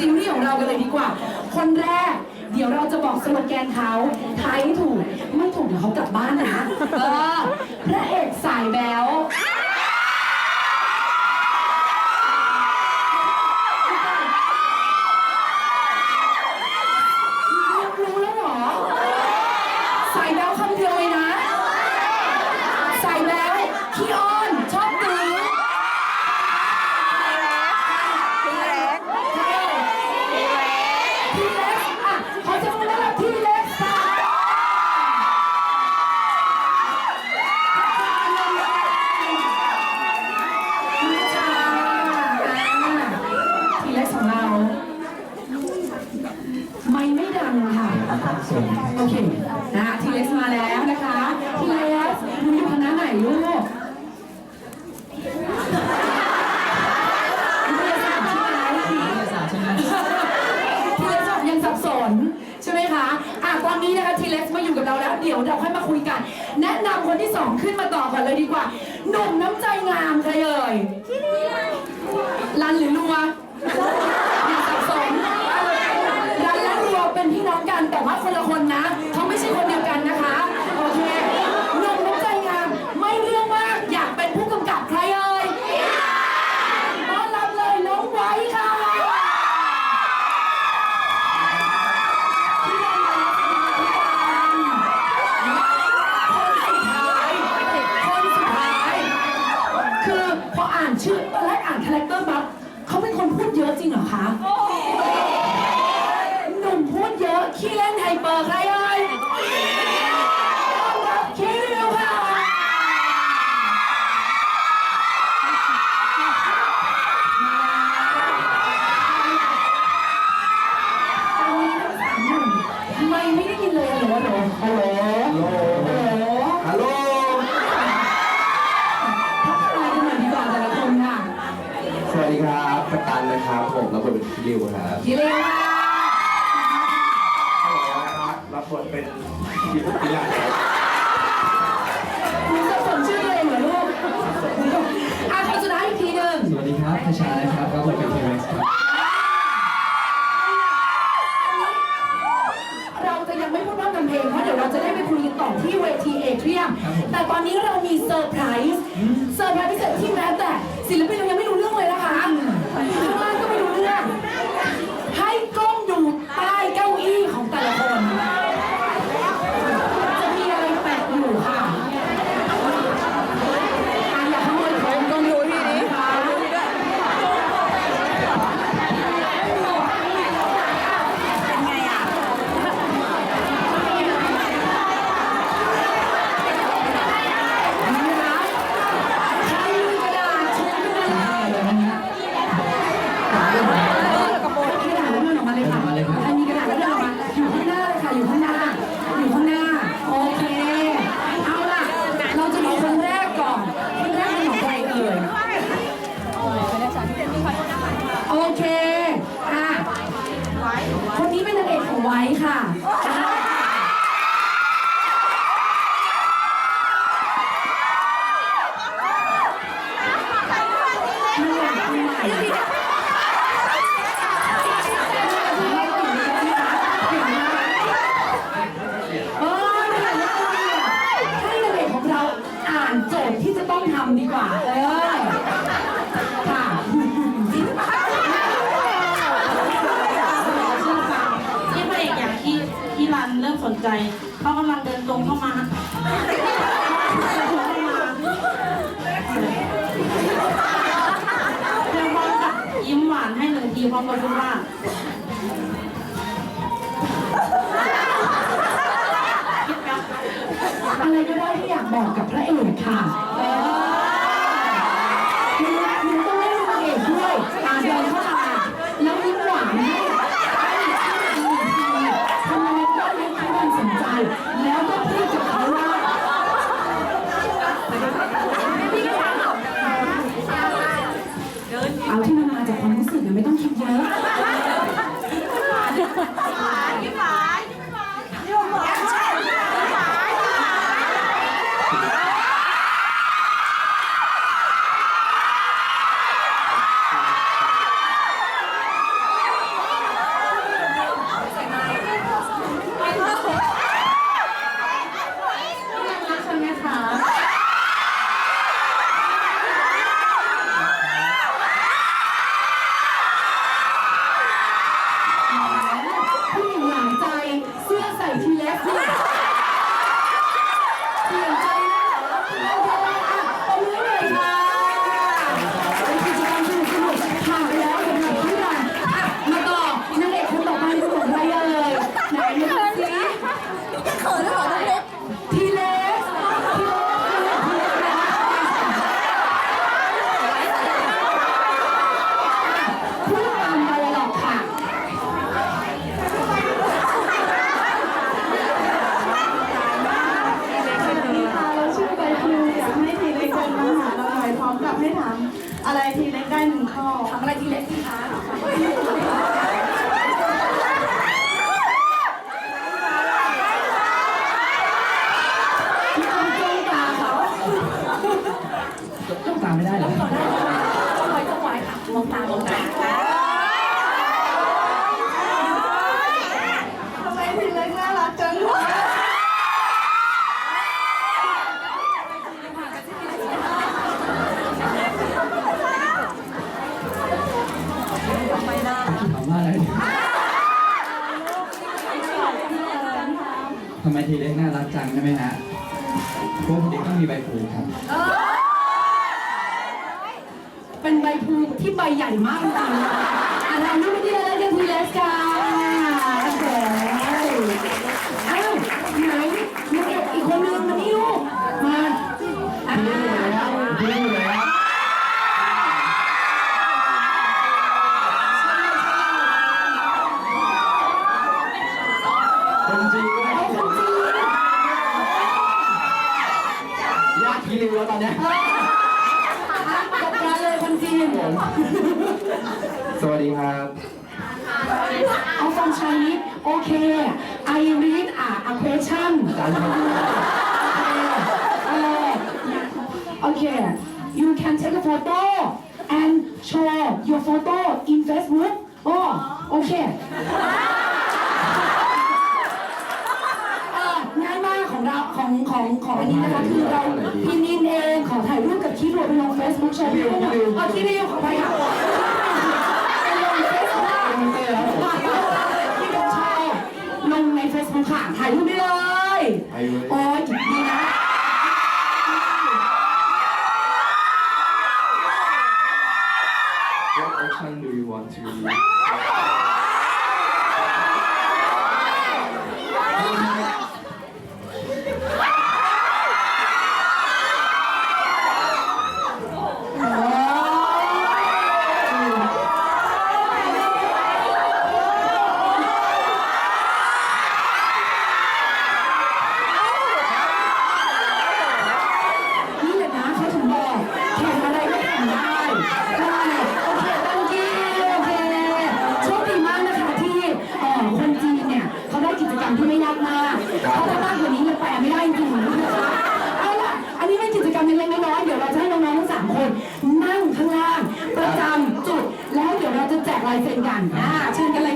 ซีรีส์ของเรากันเลยดีกว่า คนแรก เดี๋ยวเราจะบอกสโลแกนเขาทายให้ถูก ไม่ถูกเดี๋ยวเขากลับบ้านนะเออพระเอกสายแบ๊ว แนะนำคนที่สองขึ้นมาต่อก่อนเลยดีกว่า หนุ่มน้ำใจงามใครเอ่ยรันหรือลัว สตันนะครับผมรับบทเป็นพี่ริวครับยินดีครับรับบทเป็นพี่พิลาครับคุณจะสมชื่อตัวเองเหรอลูกอาคนสุดท้ายอีกทีหนึ่งสวัสดีครับพชานะครับรับบทเป็นทีเร็กซ์ครับเราจะยังไม่พูดว่ากันเพลงเพราะเดี๋ยวเราจะได้ไปคุยต่อที่เวทีเอเทียม แต่ตอนนี้เรามีเซอร์ไพรส์ เซอร์ไพรส์พิเศษที่แม้แต่ศิลปินเรายังไม่ นใจ เขากำลังเดินตรงเข้ามาเธอพร้อมกับยิ้มหวานให้หนึ่งทีพร้อมกับพูดว่าอะไรก็ได้ที่อยากบอกกับพระเอกค่ะ Yeah. อะไร ทำไมทีเล็กน่ารักจังใช่ไหมฮะเพราะทีเล็กต้องมีใบหูครับ เป็นใบพลูที่ใบใหญ่มากจริงอะไรนู่นนี่อะไรเรื่องทีเลสกันาทีริวแล้วตอนเนี้ยจัดการเลยคนจีนสวัสดีครับ เอาฟังชายนิดโอเค I read อะ a question เออโอเค you can take a photo and show your photo in Facebook โอโอเค ของของของอันนี้นะคะคือเราพินินเองขอถ่ายรูปกับคีโรไปลงเฟซบุ๊กชชว์พี่ด้วยนะเอาคีขอไปค่ะ ลเซ็นกันนะเชิญกันเล